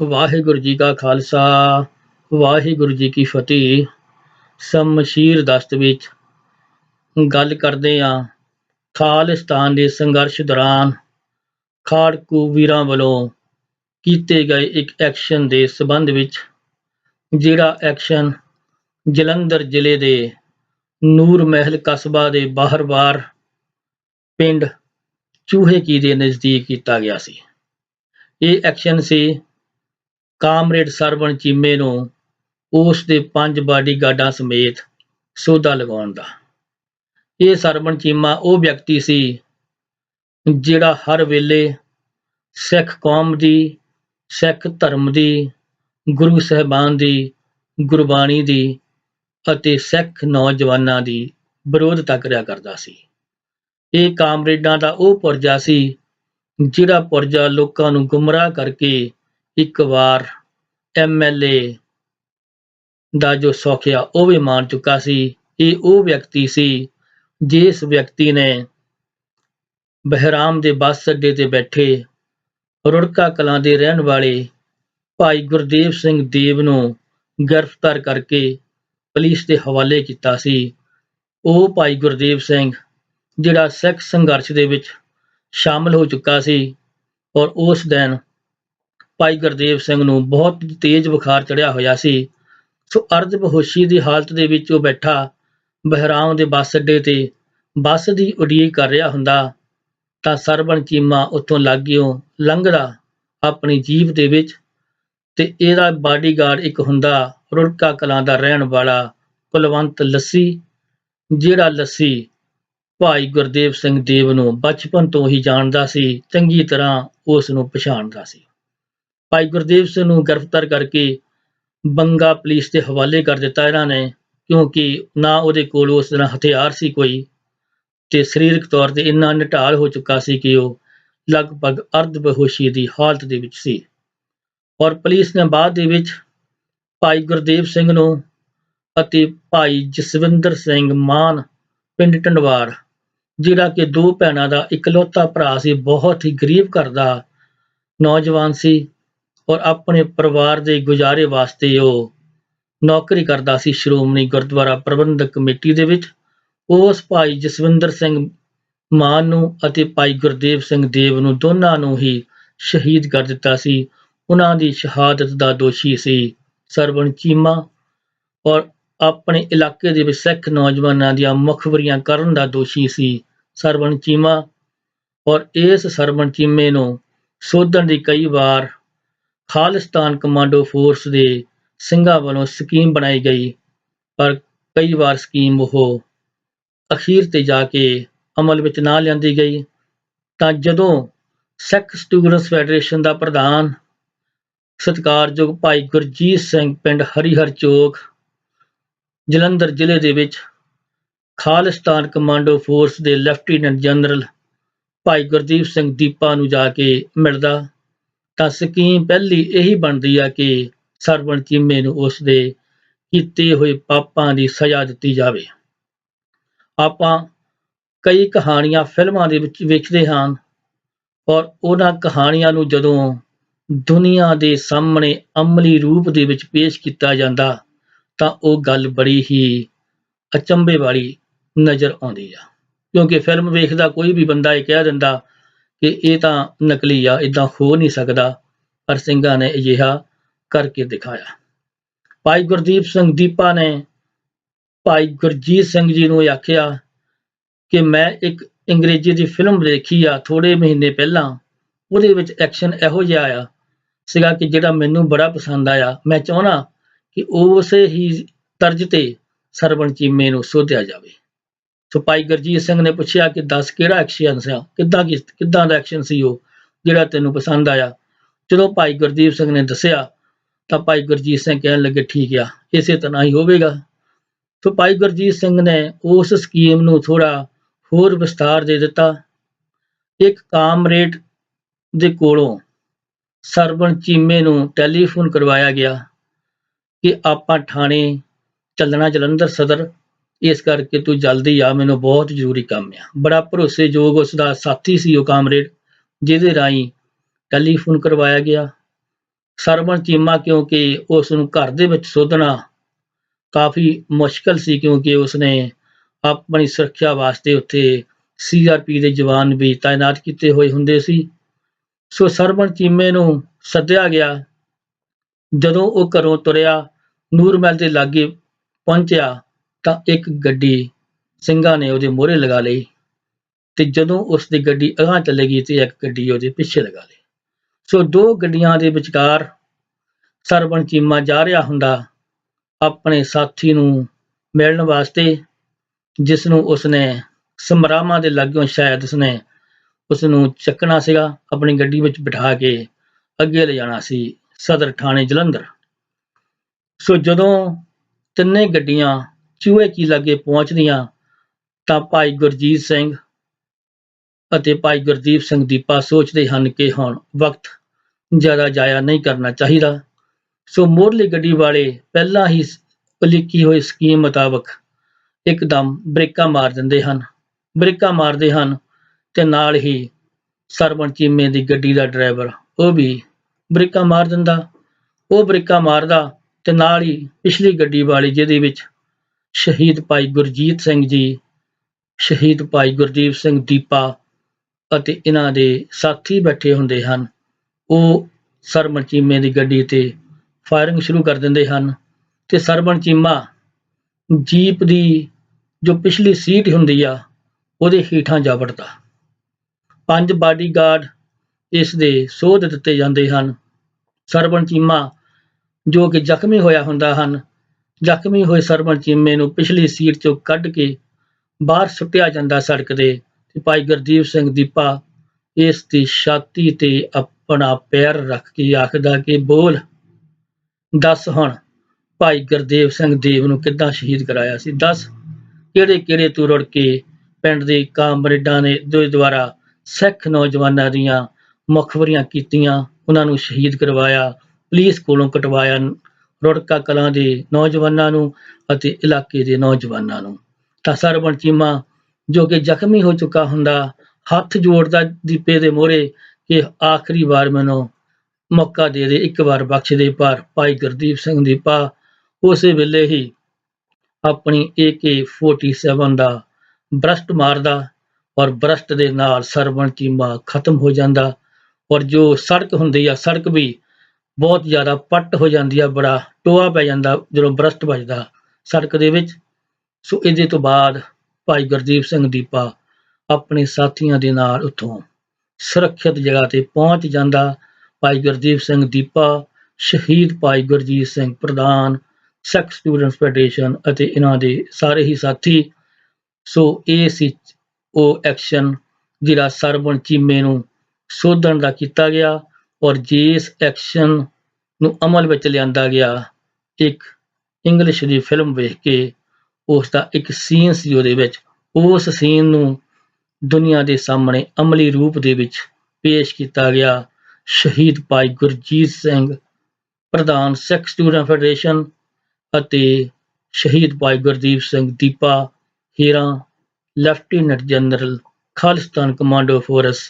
ਵਾਹਿਗੁਰੂ ਜੀ ਕਾ ਖਾਲਸਾ, ਵਾਹਿਗੁਰੂ ਜੀ ਕੀ ਫਤਿਹ। ਸ਼ਮਸ਼ੀਰ ਦਸਤ ਵਿੱਚ ਗੱਲ ਕਰਦੇ ਹਾਂ। ਖਾਲਿਸਤਾਨ ਦੇ ਸੰਘਰਸ਼ ਦੌਰਾਨ ਖਾੜਕੂ ਵੀਰਾਂ ਵੱਲੋਂ ਕੀਤੇ ਗਏ ਇੱਕ ਐਕਸ਼ਨ ਦੇ ਸਬੰਧ ਵਿੱਚ, ਜਿਹੜਾ ਐਕਸ਼ਨ ਜਲੰਧਰ ਜ਼ਿਲ੍ਹੇ ਦੇ ਨੂਰ ਮਹਿਲ ਕਸਬਾ ਦੇ ਬਾਹਰ-ਬਾਰ ਪਿੰਡ ਚੂਹੇ ਕੀ ਦੇ ਨਜ਼ਦੀਕ ਕੀਤਾ ਗਿਆ ਸੀ। ਇਹ ਐਕਸ਼ਨ ਸੀ ਕਾਮਰੇਡ ਸਰਵਣ ਚੀਮੇ ਨੂੰ ਉਸ ਦੇ ਪੰਜ ਬਾਡੀਗਾਰਡਾਂ ਸਮੇਤ ਸੌਦਾ ਲਗਾਉਣ ਦਾ। ਇਹ ਸਰਵਣ ਚੀਮਾ ਉਹ ਵਿਅਕਤੀ ਸੀ ਜਿਹੜਾ ਹਰ ਵੇਲੇ ਸਿੱਖ ਕੌਮ ਦੀ, ਸਿੱਖ ਧਰਮ ਦੀ, ਗੁਰੂ ਸਾਹਿਬਾਨ ਦੀ, ਗੁਰਬਾਣੀ ਦੀ ਅਤੇ ਸਿੱਖ ਨੌਜਵਾਨਾਂ ਦੀ ਵਿਰੋਧਤਾ ਕਰਿਆ ਕਰਦਾ ਸੀ। ਇਹ ਕਾਮਰੇਡਾਂ ਦਾ ਉਹ ਪੁਰਜਾ ਸੀ ਜਿਹੜਾ ਪੁਰਜਾ ਲੋਕਾਂ ਨੂੰ ਗੁੰਮਰਾਹ ਕਰਕੇ ਇੱਕ ਵਾਰ ਐਮਐਲਏ ਦਾ ਜੋ ਸੌਖਿਆ ਉਹ ਵੀ ਮਾਰ ਚੁੱਕਾ ਸੀ। ਇਹ ਉਹ ਵਿਅਕਤੀ ਸੀ ਜਿਸ ਵਿਅਕਤੀ ਨੇ ਬਹਿਰਾਮ ਦੇ ਬੱਸ ਅੱਡੇ ਤੇ ਬੈਠੇ ਰੁੜਕਾ ਕਲਾਂ ਦੇ ਰਹਿਣ ਵਾਲੇ ਭਾਈ ਗੁਰਦੇਵ ਸਿੰਘ ਦੇਵ ਨੂੰ ਗ੍ਰਿਫਤਾਰ ਕਰਕੇ ਪੁਲਿਸ ਦੇ ਹਵਾਲੇ ਕੀਤਾ ਸੀ। ਉਹ ਭਾਈ ਗੁਰਦੇਵ ਸਿੰਘ, ਜਿਹੜਾ ਸਿੱਖ ਸੰਘਰਸ਼ ਦੇ ਵਿੱਚ ਸ਼ਾਮਲ ਹੋ ਚੁੱਕਾ ਸੀ ਔਰ ਉਸ ਦਿਨ ਭਾਈ ਗੁਰਦੇਵ ਸਿੰਘ ਨੂੰ ਬਹੁਤ ਤੇਜ਼ ਬੁਖਾਰ ਚੜਿਆ ਹੋਇਆ ਸੀ। ਸੋ ਅਰਧ ਬਹੋਸ਼ੀ ਦੀ ਹਾਲਤ ਦੇ ਵਿੱਚ ਉਹ ਬੈਠਾ ਬਹਿਰਾਮ ਦੇ ਬੱਸ ਅੱਡੇ ਤੇ। ਬੱਸ ਦੀ ਉਡੀਕ ਕਰ ਰਿਹਾ ਹੁੰਦਾ ਤਾਂ ਸਰਬਣ ਚੀਮਾ ਉੱਥੋਂ ਲਾਗਿਓ ਲੰਘਦਾ ਆਪਣੀ ਜੀਪ ਦੇ ਵਿੱਚ ਤੇ ਇਹਦਾ ਬਾਡੀਗਾਰਡ ਇੱਕ ਹੁੰਦਾ ਰੁੜਕਾ ਕਲਾਂ ਦਾ ਰਹਿਣ ਵਾਲਾ ਕੁਲਵੰਤ ਲੱਸੀ, ਜਿਹੜਾ ਲੱਸੀ ਭਾਈ ਗੁਰਦੇਵ ਸਿੰਘ ਦੇਵ ਨੂੰ ਬਚਪਨ ਤੋਂ ਹੀ ਜਾਣਦਾ ਸੀ, ਚੰਗੀ ਤਰ੍ਹਾਂ ਉਸ ਨੂੰ ਪਛਾਣਦਾ ਸੀ। ਭਾਈ ਗੁਰਦੇਵ ਸਿੰਘ ਨੂੰ ਗ੍ਰਿਫਤਾਰ ਕਰਕੇ ਬੰਗਾ ਪੁਲਿਸ ਦੇ ਹਵਾਲੇ ਕਰ ਦਿੱਤਾ ਇਹਨਾਂ ਨੇ, ਕਿਉਂਕਿ ਨਾ ਉਹਦੇ ਕੋਲ ਉਸ ਤਰ੍ਹਾਂ ਹਥਿਆਰ ਸੀ ਕੋਈ ਤੇ ਸਰੀਰਕ ਤੌਰ ਤੇ ਇੰਨਾ ਨਿਟਾਲ ਹੋ ਚੁੱਕਾ ਸੀ ਕਿ ਉਹ ਲਗਭਗ ਅਰਧ ਬੇਹੋਸ਼ੀ ਦੀ ਹਾਲਤ ਦੇ ਵਿੱਚ ਸੀ। ਔਰ ਪੁਲਿਸ ਨੇ ਬਾਅਦ ਦੇ ਵਿੱਚ ਭਾਈ ਗੁਰਦੇਵ ਸਿੰਘ ਨੂੰ ਅਤੇ ਭਾਈ ਜਸਵਿੰਦਰ ਸਿੰਘ ਮਾਨ ਪਿੰਡ ਟੰਡਵਾਰ ਜਿਹੜਾ ਕਿ ਦੋ ਭੈਣਾਂ ਦਾ ਇਕਲੌਤਾ ਭਰਾ ਸੀ, ਬਹੁਤ ਹੀ ਗਰੀਬ ਘਰ ਦਾ ਨੌਜਵਾਨ ਸੀ ਔਰ ਆਪਣੇ ਪਰਿਵਾਰ ਦੇ ਗੁਜ਼ਾਰੇ ਵਾਸਤੇ ਉਹ ਨੌਕਰੀ ਕਰਦਾ ਸੀ ਸ਼੍ਰੋਮਣੀ ਗੁਰਦੁਆਰਾ ਪ੍ਰਬੰਧਕ ਕਮੇਟੀ ਦੇ ਵਿੱਚ। ਉਸ ਭਾਈ ਜਸਵਿੰਦਰ ਸਿੰਘ ਮਾਨ ਨੂੰ ਅਤੇ ਭਾਈ ਗੁਰਦੇਵ ਸਿੰਘ ਦੇਵ ਨੂੰ ਦੋਨਾਂ ਨੂੰ ਹੀ ਸ਼ਹੀਦ ਕਰ ਦਿੱਤਾ ਸੀ। ਉਹਨਾਂ ਦੀ ਸ਼ਹਾਦਤ ਦਾ ਦੋਸ਼ੀ ਸੀ ਸਰਵਣ ਚੀਮਾ ਔਰ ਆਪਣੇ ਇਲਾਕੇ ਦੇ ਵਿੱਚ ਸਿੱਖ ਨੌਜਵਾਨਾਂ ਦੀਆਂ ਮੁਖਬਰੀਆਂ ਕਰਨ ਦਾ ਦੋਸ਼ੀ ਸੀ ਸਰਵਣ ਚੀਮਾ। ਔਰ ਇਸ ਸਰਵਣ ਚੀਮੇ ਨੂੰ ਸੋਧਣ ਦੀ ਕਈ ਵਾਰ ਖਾਲਿਸਤਾਨ ਕਮਾਂਡੋ ਫੋਰਸ ਦੇ ਸਿੰਘਾਂ ਵੱਲੋਂ ਸਕੀਮ ਬਣਾਈ ਗਈ, ਪਰ ਕਈ ਵਾਰ ਸਕੀਮ ਉਹ ਅਖੀਰ ਤੇ ਜਾ ਕੇ ਅਮਲ ਵਿੱਚ ਨਾ ਲਿਆਂਦੀ ਗਈ। ਤਾਂ ਜਦੋਂ ਸਿੱਖ ਸਟੂਡੈਂਟਸ ਫੈਡਰੇਸ਼ਨ ਦਾ ਪ੍ਰਧਾਨ ਸਤਿਕਾਰਯੋਗ ਭਾਈ ਗੁਰਜੀਤ ਸਿੰਘ ਪਿੰਡ ਹਰੀਹਰ ਚੌਕ, ਜਲੰਧਰ ਜ਼ਿਲ੍ਹੇ ਦੇ ਵਿੱਚ ਖਾਲਿਸਤਾਨ ਕਮਾਂਡੋ ਫੋਰਸ ਦੇ ਲੈਫਟੀਨੈਂਟ ਜਨਰਲ ਭਾਈ ਗੁਰਦੀਪ ਸਿੰਘ ਦੀਪਾ ਨੂੰ ਜਾ ਕੇ ਮਿਲਦਾ ਤਾਂ ਸਕੀਮ ਪਹਿਲੀ ਇਹੀ ਬਣਦੀ ਆ ਕਿ ਸਰਵਣ ਚੀਮੇ ਨੂੰ ਉਸ ਦੇ ਕੀਤੇ ਹੋਏ ਪਾਪਾਂ ਦੀ ਸਜ਼ਾ ਦਿੱਤੀ ਜਾਵੇ। ਆਪਾਂ ਕਈ ਕਹਾਣੀਆਂ ਫਿਲਮਾਂ ਦੇ ਵਿੱਚ ਵੇਖਦੇ ਹਾਂ ਔਰ ਉਹਨਾਂ ਕਹਾਣੀਆਂ ਨੂੰ ਜਦੋਂ ਦੁਨੀਆ ਦੇ ਸਾਹਮਣੇ ਅਮਲੀ ਰੂਪ ਦੇ ਵਿੱਚ ਪੇਸ਼ ਕੀਤਾ ਜਾਂਦਾ ਤਾਂ ਉਹ ਗੱਲ ਬੜੀ ਹੀ ਅਚੰਭੇ ਵਾਲੀ ਨਜ਼ਰ ਆਉਂਦੀ ਆ। ਕਿਉਂਕਿ ਫਿਲਮ ਵੇਖਦਾ ਕੋਈ ਵੀ ਬੰਦਾ ਇਹ ਕਹਿ ਦਿੰਦਾ ਕਿ ਇਹ ਤਾਂ ਨਕਲੀ ਆ ਇਦਾਂ ਹੋ ਨਹੀਂ ਸਕਦਾ। ਪਰ ਸਿੰਘਾਂ ਨੇ ਅਜਿਹਾ ਕਰਕੇ ਦਿਖਾਇਆ। ਭਾਈ ਗੁਰਦੀਪ ਸਿੰਘ ਦੀਪਾ ਨੇ ਭਾਈ ਗੁਰਜੀਤ ਸਿੰਘ ਜੀ ਨੂੰ ਆਖਿਆ ਕਿ ਮੈਂ ਇੱਕ ਅੰਗਰੇਜ਼ੀ ਦੀ ਫਿਲਮ ਦੇਖੀ ਆ ਥੋੜੇ ਮਹੀਨੇ ਪਹਿਲਾਂ। ਉਹਦੇ ਵਿੱਚ ਐਕਸ਼ਨ ਇਹੋ ਜਿਹਾ ਆਇਆ ਸੀਗਾ ਕਿ ਜਿਹੜਾ ਮੈਨੂੰ ਬੜਾ ਪਸੰਦ ਆਇਆ। ਮੈਂ ਚਾਹਣਾ ਕਿ ਉਸੇ ਹੀ ਤਰਜ ਤੇ ਸਰਵਣ ਚੀਮੇ ਨੂੰ ਸੋਧਿਆ ਜਾਵੇ। ਸੋ ਭਾਈ ਗੁਰਜੀਤ ਸਿੰਘ ਨੇ ਪੁੱਛਿਆ ਕਿ ਦੱਸ ਕਿਹੜਾ ਐਕਸ਼ਨ ਸੀ? ਕਿੱਦਾਂ ਕੀ ਕਿੱਦਾਂ ਦਾ ਐਕਸ਼ਨ ਸੀ ਉਹ, ਜਿਹੜਾ ਤੈਨੂੰ ਪਸੰਦ ਆਇਆ? ਜਦੋਂ ਭਾਈ ਗੁਰਦੀਪ ਸਿੰਘ ਨੇ ਦੱਸਿਆ, ਤਾਂ ਭਾਈ ਗੁਰਜੀਤ ਸਿੰਘ ਕਹਿਣ ਲੱਗੇ, ਠੀਕ ਆ, ਇਸੇ ਤਰ੍ਹਾਂ ਹੀ ਹੋਵੇਗਾ। ਸੋ ਭਾਈ ਗੁਰਜੀਤ ਸਿੰਘ ਨੇ ਉਸ ਸਕੀਮ ਨੂੰ ਥੋੜਾ ਹੋਰ ਵਿਸਤਾਰ ਦੇ ਦਿੱਤਾ। ਇੱਕ ਕਾਮਰੇਡ ਦੇ ਕੋਲੋਂ ਸਰਵਣ ਚੀਮੇ ਨੂੰ ਟੈਲੀਫੋਨ ਕਰਵਾਇਆ ਗਿਆ ਕਿ ਆਪਾਂ ਥਾਣੇ ਚੱਲਣਾ ਜਲੰਧਰ ਸਦਰ ਇਸ ਕਰਕੇ ਤੂੰ ਜਲਦੀ ਆ, ਮੈਨੂੰ ਬਹੁਤ ਜ਼ਰੂਰੀ ਕੰਮ ਆ। ਬੜਾ ਭਰੋਸੇਯੋਗ ਉਸ ਦਾ ਸਾਥੀ ਸੀ ਉਹ ਕਾਮਰੇਡ, ਜਿਹਦੇ ਰਾਹੀਂ ਟੈਲੀਫੋਨ ਕਰਵਾਇਆ ਗਿਆ। ਸਰਵਣ ਚੀਮਾ ਕਿਉਂਕਿ ਉਸ ਨੂੰ ਘਰ ਦੇ ਵਿੱਚ ਸੋਧਣਾ ਕਾਫੀ ਮੁਸ਼ਕਲ ਸੀ ਕਿਉਂਕਿ ਉਸਨੇ ਆਪਣੀ ਸੁਰੱਖਿਆ ਵਾਸਤੇ ਉੱਥੇ ਸੀਆਰਪੀ ਦੇ ਜਵਾਨ ਵੀ ਤਾਇਨਾਤ ਕੀਤੇ ਹੋਏ ਹੁੰਦੇ ਸੀ। ਸੋ ਸਰਵਣ ਚੀਮੇ ਨੂੰ ਸੱਦਿਆ ਗਿਆ। ਜਦੋਂ ਉਹ ਘਰੋਂ ਤੁਰਿਆ, ਨੂਰਮਹਿਲ ਦੇ ਲਾਗੇ ਪਹੁੰਚਿਆ ਤਾਂ ਇੱਕ ਗੱਡੀ ਸਿੰਘਾਂ ਨੇ ਉਹਦੇ ਮੋਹਰੇ ਲਗਾ ਲਈ ਤੇ ਜਦੋਂ ਉਸ ਦੀ ਗੱਡੀ ਅਗਾਂਹ ਚੱਲੇਗੀ ਤੇ ਇੱਕ ਗੱਡੀ ਉਹਦੇ ਪਿੱਛੇ ਲਗਾ ਲਈ। ਸੋ ਦੋ ਗੱਡੀਆਂ ਦੇ ਵਿਚਕਾਰ ਸਰਵਣ ਚੀਮਾ ਜਾ ਰਿਹਾ ਹੁੰਦਾ, ਆਪਣੇ ਸਾਥੀ ਨੂੰ ਮਿਲਣ ਵਾਸਤੇ ਜਿਸ ਨੂੰ ਉਸਨੇ ਸਮਰਾਮਾ ਦੇ ਲਾਗਿਓਂ ਸ਼ਾਇਦ ਉਸਨੇ ਉਸ ਨੂੰ ਚੱਕਣਾ ਸੀਗਾ, ਆਪਣੀ ਗੱਡੀ ਵਿੱਚ ਬਿਠਾ ਕੇ ਅੱਗੇ ਲਿਜਾਣਾ ਸੀ ਸਦਰ ਥਾਣੇ ਜਲੰਧਰ। ਸੋ ਜਦੋਂ ਤਿੰਨੇ ਗੱਡੀਆਂ ਚੂਹੇ ਕੀ ਲਾਗੇ ਪਹੁੰਚਦੀਆਂ ਤਾਂ ਭਾਈ ਗੁਰਜੀਤ ਸਿੰਘ ਅਤੇ ਭਾਈ ਗੁਰਦੀਪ ਸਿੰਘ ਦੀਪਾ ਸੋਚਦੇ ਹਨ ਕਿ ਹੁਣ ਵਕਤ ਜ਼ਿਆਦਾ ਜਾਇਆ ਨਹੀਂ ਕਰਨਾ ਚਾਹੀਦਾ। ਸੋ ਮੋਰਲੀ ਗੱਡੀ ਵਾਲੇ ਪਹਿਲਾਂ ਹੀ ਉਲੀਕੀ ਹੋਈ ਸਕੀਮ ਮੁਤਾਬਕ ਇੱਕਦਮ ਬ੍ਰੇਕਾਂ ਮਾਰ ਦਿੰਦੇ ਹਨ। ਬ੍ਰੇਕਾਂ ਮਾਰਦੇ ਹਨ ਤੇ ਨਾਲ ਹੀ ਸਰਵਣ ਚੀਮੇ ਦੀ ਗੱਡੀ ਦਾ ਡਰਾਈਵਰ ਉਹ ਵੀ ਬ੍ਰੇਕਾਂ ਮਾਰ ਦਿੰਦਾ। ਉਹ ਬ੍ਰੇਕਾਂ ਮਾਰਦਾ ਤੇ ਨਾਲ ਹੀ ਪਿਛਲੀ ਗੱਡੀ ਵਾਲੀ ਜਿਹਦੇ ਵਿੱਚ ਸ਼ਹੀਦ ਭਾਈ ਗੁਰਜੀਤ ਸਿੰਘ ਜੀ, ਸ਼ਹੀਦ ਭਾਈ ਗੁਰਦੀਪ ਸਿੰਘ ਦੀਪਾ ਅਤੇ ਇਹਨਾਂ ਦੇ ਸਾਥੀ ਬੈਠੇ ਹੁੰਦੇ ਹਨ। ਉਹ ਸਰਬਣ ਚੀਮੇ ਦੀ ਗੱਡੀ ਤੇ ਫਾਇਰਿੰਗ ਸ਼ੁਰੂ ਕਰ ਦਿੰਦੇ ਹਨ ਤੇ ਸਰਬਣ ਚੀਮਾ ਜੀਪ ਦੀ ਜੋ ਪਿਛਲੀ ਸੀਟ ਹੁੰਦੀ ਆ, ਉਹਦੇ ਹੇਠਾਂ ਜਾ ਵੜਦਾ। ਪੰਜ ਬਾਡੀਗਾਰਡ ਇਸ ਦੇ ਸੋਧ ਦਿੱਤੇ ਜਾਂਦੇ ਹਨ। ਸਰਬਣ ਚੀਮਾ ਜੋ ਕਿ ਜ਼ਖਮੀ ਹੋਇਆ ਹੁੰਦਾ ਹਨ ਜ਼ਖਮੀ ਹੋਏ ਸਰਵਣ ਚੀਮੇ ਨੂੰ ਪਿਛਲੀ ਸੀਟ ਚੋਂ ਕੱਢ ਕੇ ਬਾਹਰ ਸੁੱਟਿਆ ਜਾਂਦਾ ਸੜਕ ਦੇ ਤੇ ਭਾਈ ਗੁਰਦੀਪ ਸਿੰਘ ਦੀਪਾ ਇਸ ਦੀ ਛਾਤੀ ਤੇ ਆਪਣਾ ਪੈਰ ਰੱਖ ਕੇ ਆਖਦਾ ਕਿ ਬੋਲ, ਦੱਸ ਹੁਣ ਭਾਈ ਗੁਰਦੇਵ ਸਿੰਘ ਦੇਵ ਨੂੰ ਕਿੱਦਾਂ ਸ਼ਹੀਦ ਕਰਾਇਆ ਸੀ? ਦੱਸ ਕਿਹੜੇ ਕਿਹੜੇ ਤੂੰ ਰੁੜ ਕੇ ਪਿੰਡ ਦੇ ਕਾਮਰੇਡਾਂ ਨੇ ਦੇ ਦੁਆਰਾ ਸਿੱਖ ਨੌਜਵਾਨਾਂ ਦੀਆਂ ਮੁਖਬਰੀਆਂ ਕੀਤੀਆਂ, ਉਹਨਾਂ ਨੂੰ ਸ਼ਹੀਦ ਕਰਵਾਇਆ, ਪੁਲਿਸ ਕੋਲੋਂ ਕਟਵਾਇਆ ਰੁੜਕਾ ਕਲਾਂ ਦੇ ਨੌਜਵਾਨਾਂ ਨੂੰ ਅਤੇ ਇਲਾਕੇ ਦੇ ਨੌਜਵਾਨਾਂ ਨੂੰ। ਤਾਂ ਸਰਵਣ ਚੀਮਾ, ਜੋ ਕਿ ਜ਼ਖਮੀ ਹੋ ਚੁੱਕਾ ਹੁੰਦਾ, ਹੱਥ ਜੋੜਦਾ ਦੀਪੇ ਦੇ ਮੋਹਰੇ ਕਿ ਆਖਰੀ ਵਾਰ ਮੈਨੂੰ ਮੌਕਾ ਦੇ ਦੇ, ਇੱਕ ਵਾਰ ਬਖਸ਼ ਦੇ ਪਰ ਭਾਈ ਗੁਰਦੀਪ ਸਿੰਘ ਦੀਪਾ ਉਸੇ ਵੇਲੇ ਹੀ ਆਪਣੀ AK47 ਦਾ ਬਰਸਟ ਮਾਰਦਾ ਔਰ ਬਰਸਟ ਦੇ ਨਾਲ ਸਰਵਣ ਚੀਮਾ ਖਤਮ ਹੋ ਜਾਂਦਾ ਔਰ ਜੋ ਸੜਕ ਹੁੰਦੀ ਆ, ਸੜਕ ਵੀ ਬਹੁਤ ਜ਼ਿਆਦਾ ਪੱਟ ਹੋ ਜਾਂਦੀ ਆ, ਬੜਾ ਟੋਆ ਪੈ ਜਾਂਦਾ ਜਦੋਂ ਬਰਸਟ ਵੱਜਦਾ ਸੜਕ ਦੇ ਵਿੱਚ। ਸੋ ਇਹਦੇ ਤੋਂ ਬਾਅਦ ਭਾਈ ਗੁਰਦੀਪ ਸਿੰਘ ਦੀਪਾ ਆਪਣੇ ਸਾਥੀਆਂ ਦੇ ਨਾਲ ਉੱਥੋਂ ਸੁਰੱਖਿਅਤ ਜਗ੍ਹਾ ਤੇ ਪਹੁੰਚ ਜਾਂਦਾ। ਭਾਈ ਗੁਰਦੀਪ ਸਿੰਘ ਦੀਪਾ, ਸ਼ਹੀਦ ਭਾਈ ਗੁਰਜੀਤ ਸਿੰਘ ਪ੍ਰਧਾਨ ਸਿੱਖ ਸਟੂਡੈਂਟਸ ਫੈਡਰੇਸ਼ਨ ਅਤੇ ਇਹਨਾਂ ਦੇ ਸਾਰੇ ਹੀ ਸਾਥੀ। ਸੋ ਇਹ ਸੀ ਉਹ ਐਕਸ਼ਨ ਜਿਹੜਾ ਸਰਬਣ ਚੀਮੇ ਨੂੰ ਸੋਧਣ ਦਾ ਕੀਤਾ ਗਿਆ। ਔਰ ਜਿਸ ਐਕਸ਼ਨ ਨੂੰ ਅਮਲ ਵਿੱਚ ਲਿਆਂਦਾ ਗਿਆ, ਇੱਕ ਇੰਗਲਿਸ਼ ਦੀ ਫਿਲਮ ਵੇਖ ਕੇ ਉਸ ਦਾ ਇੱਕ ਸੀਨ ਸੀ ਉਹਦੇ ਵਿੱਚ। ਉਸ ਸੀਨ ਨੂੰ ਦੁਨੀਆ ਦੇ ਸਾਹਮਣੇ ਅਮਲੀ ਰੂਪ ਦੇ ਵਿੱਚ ਪੇਸ਼ ਕੀਤਾ ਗਿਆ। ਸ਼ਹੀਦ ਭਾਈ ਗੁਰਜੀਤ ਸਿੰਘ, ਪ੍ਰਧਾਨ ਸਿੱਖ ਸਟੂਡੈਂਟ ਫੈਡਰੇਸ਼ਨ ਅਤੇ ਸ਼ਹੀਦ Bhai Gurdeep Singh Deepa Heera, lieutenant general, Khalistan commando force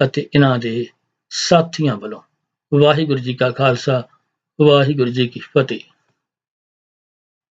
ਅਤੇ ਇਹਨਾਂ ਦੇ ਸਾਥੀਆਂ ਵੱਲੋਂ ਵਾਹਿਗੁਰੂ ਜੀ ਕਾ ਖਾਲਸਾ ਵਾਹਿਗੁਰੂ ਜੀ ਕੀ ਫਤਿਹ।